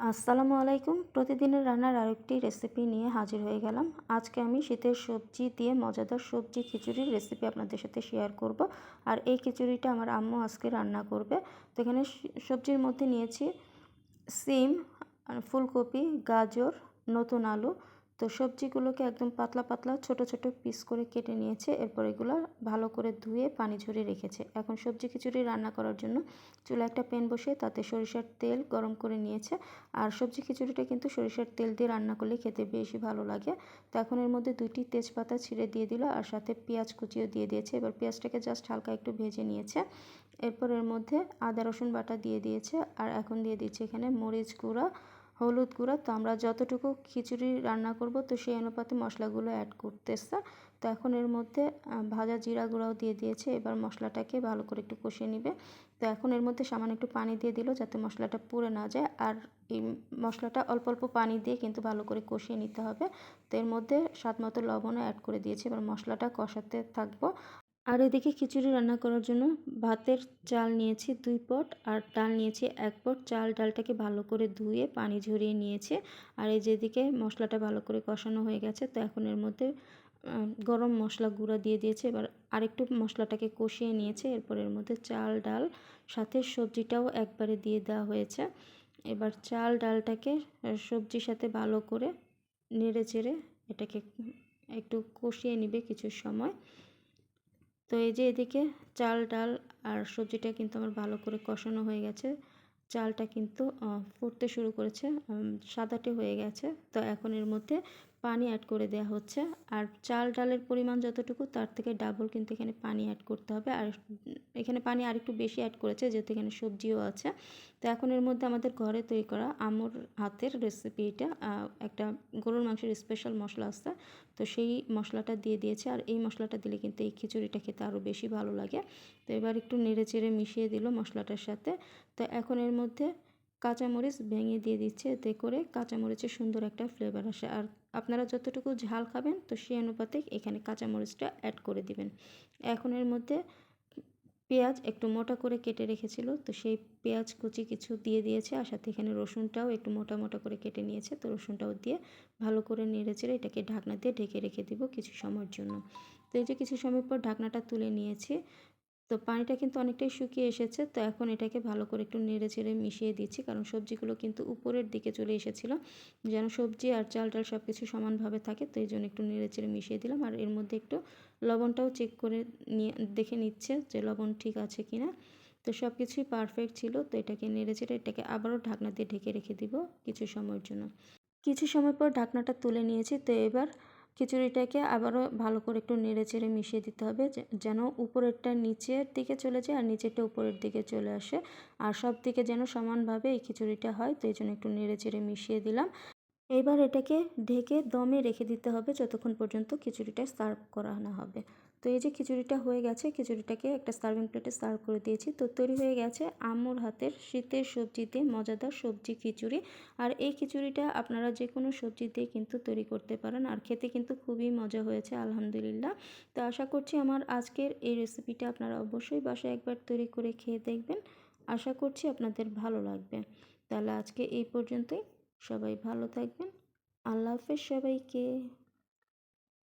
আসসালামু আলাইকুম। প্রতিদিনের রান্নার আরেকটি রেসিপি নিয়ে হাজির হয়ে গেলাম। আজকে আমি শীতের সবজি দিয়ে মজাদার সবজি খিচুড়ির রেসিপি আপনাদের সাথে শেয়ার করব। আর এই খিচুড়িটা আমার আম্মু আজকে রান্না করবে। তো এখানে সবজির মধ্যে নিয়েছি সিম, ফুলকপি, গাজর, নতুন আলু তো সবজিগুলোকে একদম পাতলা পাতলা ছোট ছোট পিস করে কেটে নিয়েছে, এরপর এগুলো ভালো করে ধুয়ে পানি ঝরিয়ে রেখেছে। এখন সবজি খিচুড়ি রান্না করার জন্য চুলা একটা প্যান বসিয়ে তাতে সরিষার তেল গরম করে নিয়েছে। আর সবজি খিচুড়িটা কিন্তু সরিষার তেল দিয়ে রান্না করলে খেতে বেশি ভালো লাগে। তো এখন এর মধ্যে দুইটি তেজপাতা ছিঁড়ে দিয়ে দিল আর সাথে পেঁয়াজ কুচিও দিয়ে দিয়েছে। এবার পেঁয়াজটাকে জাস্ট হালকা একটু ভেজে নিয়েছে। এরপর এর মধ্যে আদা রসুন বাটা দিয়ে দিয়েছে। আর এখন দিয়ে দিচ্ছে এখানে মরিচ গুঁড়া হলুদ গুঁড়া। তো আমরা যতটুকু খিচুড়ি রান্না করব, তো সেই অনুপাতে মশলাগুলো অ্যাড করতেছে তো এখন এর মধ্যে ভাজা জিরা গুঁড়াও দিয়ে দিয়েছে। এবার মশলাটাকে ভালো করে একটু কষিয়ে নিবে। তো এখন এর মধ্যে সামান্য একটু পানি দিয়ে দিল যাতে মশলাটা পুড়ে না যায়। আর এই মশলাটা অল্প অল্প পানি দিয়ে কিন্তু ভালো করে কষিয়ে নিতে হবে। তো এর মধ্যে স্বাদ মতো লবণও অ্যাড করে দিয়েছে। এবার মশলাটা কষাতে থাকব। আর এদিকে খিচুড়ি রান্না করার জন্য ভাতের চাল নিয়েছি দুই পট, আর ডাল নিয়েছি এক পট। চাল ডালটাকে ভালো করে ধুয়ে পানি ঝরিয়ে নিয়েছে। আর এই যেদিকে মশলাটা ভালো করে কষানো হয়ে গেছে, তো এখন এর মধ্যে গরম মশলা গুঁড়া দিয়ে দিয়েছে। এবার আরেকটু মশলাটাকে কষিয়ে নিয়েছে। এরপর এর মধ্যে চাল ডাল, সাথে সবজিটাও একবারে দিয়ে দেওয়া হয়েছে। এবার চাল ডালটাকে সবজির সাথে ভালো করে নেড়ে চেড়ে এটাকে একটু কষিয়ে নিবে কিছু সময়। তো এই যে এদিকে চাল, ডাল আর সবজিটা কিন্তু আমার ভালো করে কষানো হয়ে গেছে। চালটা কিন্তু ফুটতে শুরু করেছে সাদাটে হয়ে গেছে। তো এখন এর মধ্যে পানি অ্যাড করে দেওয়া হচ্ছে। আর চাল ডালের পরিমাণ যতটুকু, তার থেকে ডাবল কিন্তু এখানে পানি অ্যাড করতে হবে। আর এখানে পানি আরেকটু বেশি অ্যাড করেছে, যেহেতু এখানে সবজিও আছে। তো এখন এর মধ্যে আমাদের ঘরে তৈরি করা আমুর হাতের রেসিপি এটা একটা গরুর মাংসের স্পেশাল মশলা আছে। তো সেই মশলাটা দিয়ে দিয়েছে। আর এই মশলাটা দিলে কিন্তু এই খিচুড়িটা খেতে আরও বেশি ভালো লাগে। তো এবার একটু নেড়ে চেড়ে মিশিয়ে দিল মশলাটার সাথে। তো এখন এর মধ্যে কাঁচামরিচ ভেঙে দিয়ে দিচ্ছে, এতে করে কাঁচামরিচের সুন্দর একটা ফ্লেভার আসে। আর আপনারা যতটুকু ঝাল খাবেন, তো সেই অনুপাতে এখানে কাঁচামরিচটা অ্যাড করে দিবেন। এখন এর মধ্যে পেঁয়াজ একটু মোটা করে কেটে রেখেছিল, তো সেই পেঁয়াজ কুচি কিছু দিয়ে দিয়েছে, আর সাথে এখানে রসুনটাও একটু মোটা মোটা করে কেটে নিয়েছে, তো রসুনটাও দিয়ে ভালো করে নেড়ে চেড়ে এটাকে ঢাকনা দিয়ে ঢেকে রেখে দিব কিছু সময়ের জন্য। তো এই যে কিছু সময় পর ঢাকনাটা তুলে নিয়েছি তো পানিটা কিন্তু অনেকটাই শুকিয়ে এসেছে। তো এখন এটাকে ভালো করে একটু নেড়ে চেড়ে মিশিয়ে দিচ্ছি। কারণ সবজিগুলো কিন্তু উপরের দিকে চলে এসেছিল। যেন সবজি আর চাল টাল সব কিছু সমানভাবে থাকে, তো এই জন্য একটু নেড়ে চেড়ে মিশিয়ে দিলাম। আর এর মধ্যে একটু লবণটাও চেক করে নিয়ে, দেখে নিচ্ছে যে লবণ ঠিক আছে কি না তো সব কিছুই পারফেক্ট ছিল। তো এটাকে নেড়ে চেড়ে এটাকে আবারও ঢাকনা দিয়ে ঢেকে রেখে দিব কিছু সময়ের জন্য। কিছু সময় পর ঢাকনাটা তুলে নিয়েছি। তো এবার খিচুড়িটাকে আবারও ভালো করে একটু নেড়ে চেড়ে মিশিয়ে দিতে হবে যেন উপরেরটা নিচের দিকে চলে যায় আর নিচেরটা উপরের দিকে চলে আসে। আর সব দিকে যেন সমানভাবে এই খিচুড়িটা হয়, তো এই জন্য একটু নেড়ে চেড়ে মিশিয়ে দিলাম। এবার এটাকে ঢেকে দমে রেখে দিতে হবে, যতক্ষণ পর্যন্ত খিচুড়িটা সার্ভ করা না হবে। তো এই যে খিচুড়িটা হয়ে গেছে, খিচুড়িটাকে একটা সার্ভিং প্লেটে সার্ভ করে দিয়েছি। তো তৈরি হয়ে গেছে আম্মুর হাতের শীতের সবজিতে মজাদার সবজি খিচুড়ি। আর এই খিচুড়িটা আপনারা যে কোনো সবজি দিয়ে কিন্তু তৈরি করতে পারেন। আর খেতে কিন্তু খুবই মজা হয়েছে, আলহামদুলিল্লাহ। তো আশা করছি আমার আজকের এই রেসিপিটা আপনারা অবশ্যই বাসায় একবার তৈরি করে খেয়ে দেখবেন। আশা করছি আপনাদের ভালো লাগবে। তাহলে আজকে এই পর্যন্তই। সবাই ভালো থাকবেন। আল্লাহ হাফেজ সবাইকে।